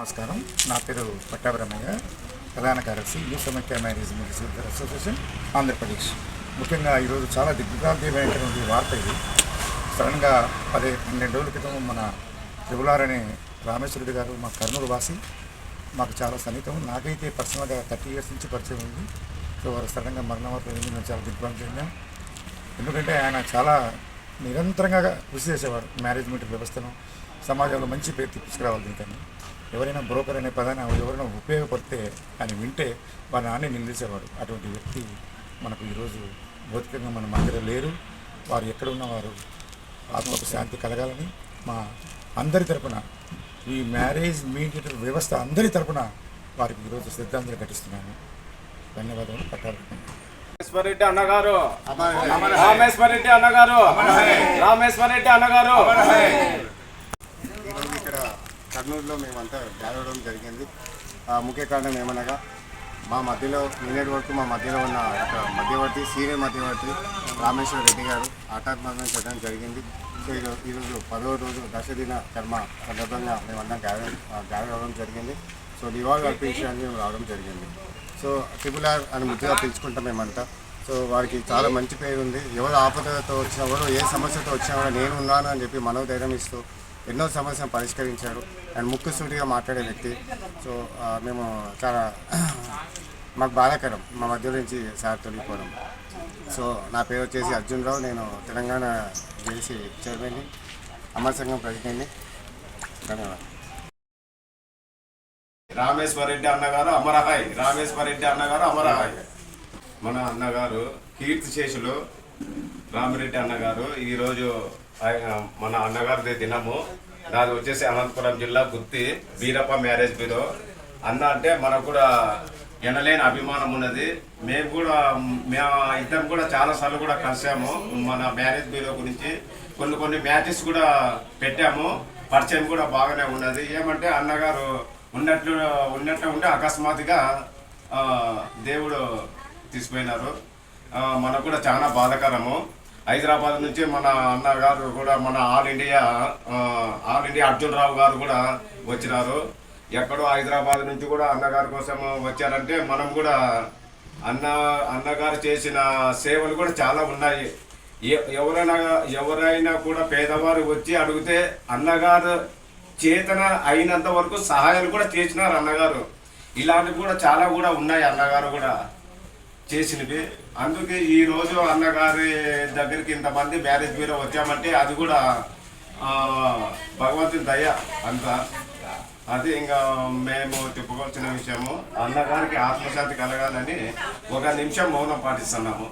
నమస్కారం. నా పేరు పట్టాభిరమయ్య. ప్రధాన కార్యదర్శి యూ సమైక్య మ్యారేజ్ అసోసియేషన్ ఆంధ్రప్రదేశ్. ముఖ్యంగా ఈరోజు చాలా దిగ్భ్రాంతిమైనటువంటి వార్త ఇది. సడన్గా పది పన్నెండు రోజుల క్రితం మన త్రిపులార్ అనే రామేశ్వరుడి గారు మా కర్నూలు వాసి మాకు చాలా సన్నిహితం. నాకైతే పర్సనల్గా థర్టీ ఇయర్స్ నుంచి పరిచయం ఉంది. సో వారు సడన్గా మరణం వార్త మేము చాలా దిగ్భ్రాంతి చెందాం. ఎందుకంటే ఆయన చాలా నిరంతరంగా కృషి చేసేవారు. మేనేజ్మెంట్ వ్యవస్థను సమాజంలో మంచి పేరు తీసుకురావాలి దీనికని. ఎవరైనా బ్రోకర్ అనే పదాన్ని ఎవరైనా ఉపయోగపడితే ఆయన వింటే వారి నాన్నే నిలిచేవాడు అటువంటి వ్యక్తి మనకు ఈరోజు భౌతికంగా మన మధ్యలో లేరు. వారు ఎక్కడ ఉన్నవారు ఆత్మకు శాంతి కలగాలని మా అందరి తరపున ఈ మ్యారేజ్ మీడియేటర్ వ్యవస్థ అందరి తరపున వారికి ఈరోజు శ్రద్ధాంజలి ఘటిస్తున్నాను. ధన్యవాదాలు పట్టాలి రామేశ్వరరెడ్డి అన్నగారు. రామేశ్వరరెడ్డి అన్నగారు. రామేశ్వరరెడ్డి అన్నగారు. ఇక్కడ కర్నూలులో మేమంతా గ్యాదర్ జరిగింది. ఆ ముఖ్య కారణం ఏమనగా మా మధ్యలో నిన్నటి వరకు మా మధ్యలో ఉన్న ఒక మధ్యవర్తి సీనియర్ మధ్యవర్తి రామేశ్వర రెడ్డి గారు హఠాత్మరణం చేయడం జరిగింది. సో ఈరోజు ఈరోజు పదవ రోజు దశదిన కర్మ సందర్భంగా మేమందరం గ్యాదర్ గ్యాదర్ అవ్వడం జరిగింది. సో నివాళులు అర్పించడానికి మేము రావడం జరిగింది. సో ట్రిపుల్ ఆర్ అని ముద్దుగా పిలుచుకుంటాం మేమంతా. సో వారికి చాలా మంచి పేరు ఉంది ఎవరు ఆపదతో వచ్చినా ఎవరు ఏ సమస్యతో వచ్చినా కూడా నేను ఉన్నాను అని చెప్పి మనోధైర్యం ఇస్తూ ఎన్నో సమస్యలను పరిష్కరించారు. అండ్ ముక్కు సూటిగా మాట్లాడే వ్యక్తి. సో మేము చాలా మాకు బాధాకరం మా మధ్య నుంచి సార్ తొలగిపోవడం. సో నా పేరు వచ్చేసి అర్జున్ రావు. నేను తెలంగాణ జేసీ చైర్మన్ని అమర సంఘం ప్రెసిడెంట్ని ధన్యవాదాలు. రామేశ్వరరెడ్డి అన్నగారు అమరహాయ్. రామేశ్వరరెడ్డి అన్నగారు అమరహాయ్. మన అన్నగారు కీర్తి శేషులు రామిరెడ్డి అన్నగారు ఈరోజు మన అన్నగారిది దినము. నాది వచ్చేసి అనంతపురం జిల్లా గుత్తి బీరప్ప మ్యారేజ్ బ్యూరో. అన్న అంటే మనకు కూడా ఎనలేని అభిమానం ఉన్నది. మేము కూడా మేము ఇద్దరం కూడా చాలాసార్లు కూడా కలిసాము మన మ్యారేజ్ బ్యూరో గురించి. కొన్ని కొన్ని మ్యాచెస్ కూడా పెట్టాము. పరిచయం కూడా బాగానే ఉన్నది. ఏమంటే అన్నగారు ఉన్నట్లు ఉన్నట్లు ఉంటే అకస్మాత్తుగా దేవుడు తీసిపోయినారు. మనకు కూడా చాలా బాధాకరము. హైదరాబాద్ నుంచి మన అన్నగారు కూడా మన all India all India Arjun Rao garu కూడా వచ్చినారు. ఎక్కడో హైదరాబాద్ నుంచి కూడా అన్నగారి కోసం వచ్చారంటే మనం కూడా అన్న అన్నగారు చేసిన సేవలు కూడా చాలా ఉన్నాయి. ఎ- ఎవరైనా ఎవరైనా కూడా పేదవారు వచ్చి అడిగితే అన్నగారు చేతన అయినంత వరకు సహాయాలు కూడా చేసినారు అన్నగారు ఇలాంటివి కూడా చాలా కూడా ఉన్నాయి అన్నగారు కూడా. చేసినవి. అందుకే ఈరోజు అన్నగారి దగ్గరికి ఇంతమంది మ్యారేజ్ బ్యూరో వచ్చామంటే అది కూడా భగవంతుని దయ అంత. అది ఇంకా మేము చెప్పుకోవాల్సిన విషయము. అన్నగారికి ఆత్మశాంతి కలగాలని ఒక నిమిషం మౌనం పాటిస్తున్నాము.